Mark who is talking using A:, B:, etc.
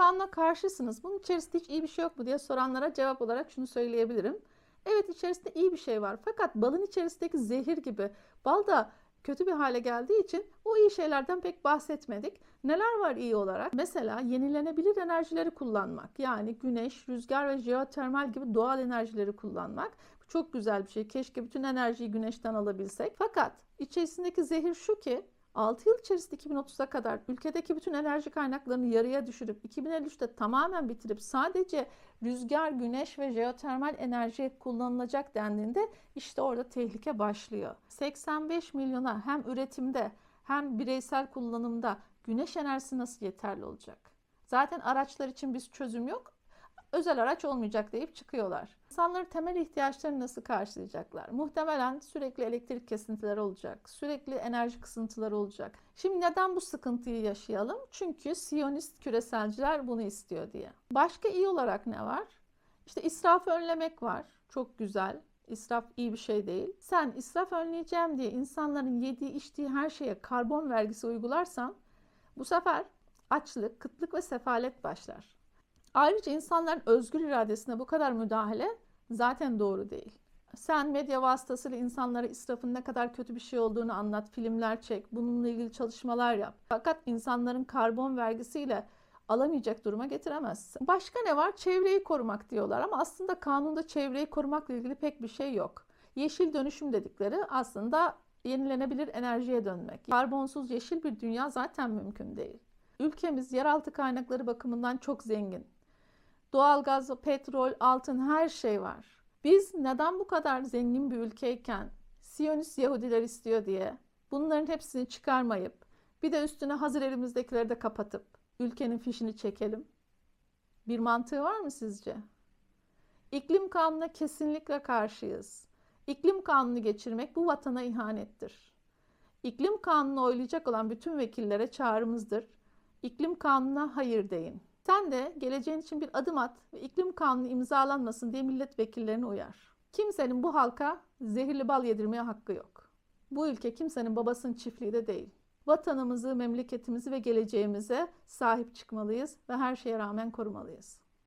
A: kanuna karşısınız. Bunun içerisinde hiç iyi bir şey yok mu diye soranlara cevap olarak şunu söyleyebilirim. Evet içerisinde iyi bir şey var. Fakat balın içerisindeki zehir gibi bal da kötü bir hale geldiği için o iyi şeylerden pek bahsetmedik. Neler var iyi olarak? Mesela yenilenebilir enerjileri kullanmak. Yani güneş, rüzgar ve jeotermal gibi doğal enerjileri kullanmak. Bu çok güzel bir şey. Keşke bütün enerjiyi güneşten alabilsek. Fakat içerisindeki zehir şu ki 6 yıl içerisinde 2030'a kadar ülkedeki bütün enerji kaynaklarını yarıya düşürüp 2053'te tamamen bitirip sadece rüzgar, güneş ve jeotermal enerji kullanılacak dendiğinde işte orada tehlike başlıyor. 85 milyona hem üretimde hem bireysel kullanımda güneş enerjisi nasıl yeterli olacak? Zaten araçlar için bir çözüm yok. Özel araç olmayacak deyip çıkıyorlar. İnsanların temel ihtiyaçlarını nasıl karşılayacaklar? Muhtemelen sürekli elektrik kesintileri olacak, sürekli enerji kısıntıları olacak. Şimdi neden bu sıkıntıyı yaşayalım? Çünkü Siyonist küreselciler bunu istiyor diye. Başka iyi olarak ne var? İşte israfı önlemek var. Çok güzel. İsraf iyi bir şey değil. Sen israf önleyeceğim diye insanların yediği içtiği her şeye karbon vergisi uygularsan bu sefer açlık, kıtlık ve sefalet başlar. Ayrıca insanların özgür iradesine bu kadar müdahale zaten doğru değil. Sen medya vasıtasıyla insanlara israfın ne kadar kötü bir şey olduğunu anlat, filmler çek, bununla ilgili çalışmalar yap. Fakat insanların karbon vergisiyle alamayacak duruma getiremezsin. Başka ne var? Çevreyi korumak diyorlar ama aslında kanunda çevreyi korumakla ilgili pek bir şey yok. Yeşil dönüşüm dedikleri aslında yenilenebilir enerjiye dönmek. Karbonsuz yeşil bir dünya zaten mümkün değil. Ülkemiz yeraltı kaynakları bakımından çok zengin. Doğalgaz, petrol, altın her şey var. Biz neden bu kadar zengin bir ülkeyken Siyonist Yahudiler istiyor diye bunların hepsini çıkarmayıp bir de üstüne hazır elimizdekileri de kapatıp ülkenin fişini çekelim? Bir mantığı var mı sizce? İklim kanununa kesinlikle karşıyız. İklim kanunu geçirmek bu vatana ihanettir. İklim kanunu oylayacak olan bütün vekillere çağrımızdır. İklim kanununa hayır deyin. Sen de geleceğin için bir adım at ve iklim kanunu imzalanmasın diye milletvekillerine uyar. Kimsenin bu halka zehirli bal yedirmeye hakkı yok. Bu ülke kimsenin babasının çiftliği de değil. Vatanımızı, memleketimizi ve geleceğimize sahip çıkmalıyız ve her şeye rağmen korumalıyız.